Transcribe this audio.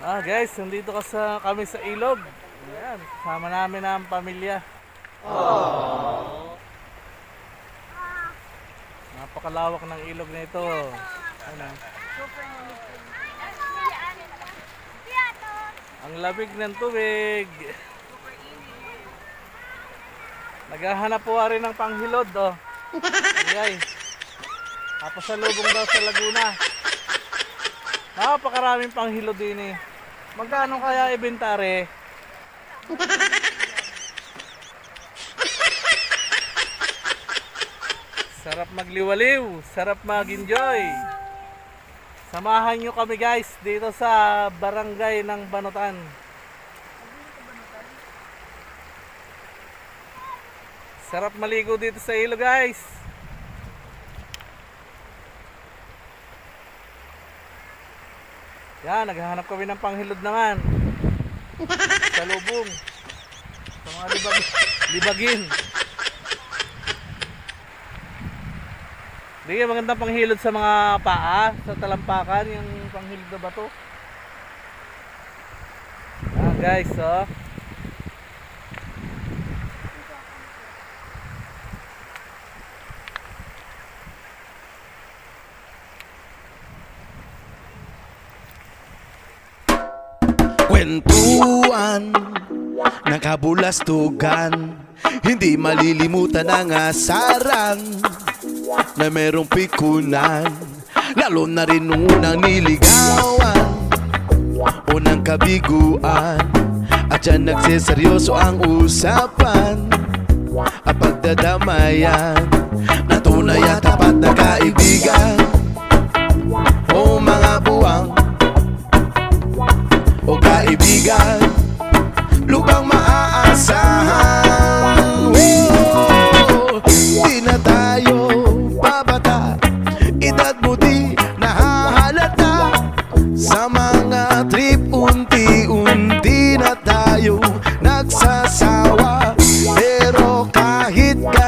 Ah guys, nandito ka sa kami sa ilog. Ayan, kasama namin ang pamilya. Napakalawak ng ilog na ito. Ano? Ang labig ng tubig. Naghahanap po rin ng panghilod, oh. Ayay. Papasalubong daw sa Laguna. Napakaraming panghilod din eh. Magkano kaya ibentare? Sarap magliwaliw, sarap mag-enjoy. Samahan nyo kami guys dito sa barangay ng Banutan. Sarap maligo dito sa ilo guys. Yan, naghahanap kami ng panghilod naman. Sa lubong. Sa mga libag libagin. Hindi magandang panghilod sa mga paa, sa talampakan, yung panghilod na bato. Ah, guys, oh. Kwentuhan Nakabulastugan Hindi malilimutan ang asaran Na merong pikunan Lalo na rin unang niligawan Unang kabiguan. At dyan nagseseryoso ang usapan Ang pagdadamayan Na tunay at kaibigan Lubang maaasahan. Whoa! Di na tayo babata Edad mo di nahahalata. Sa mga trip unti-unti na tayo nagsasawa. Pero kahit ka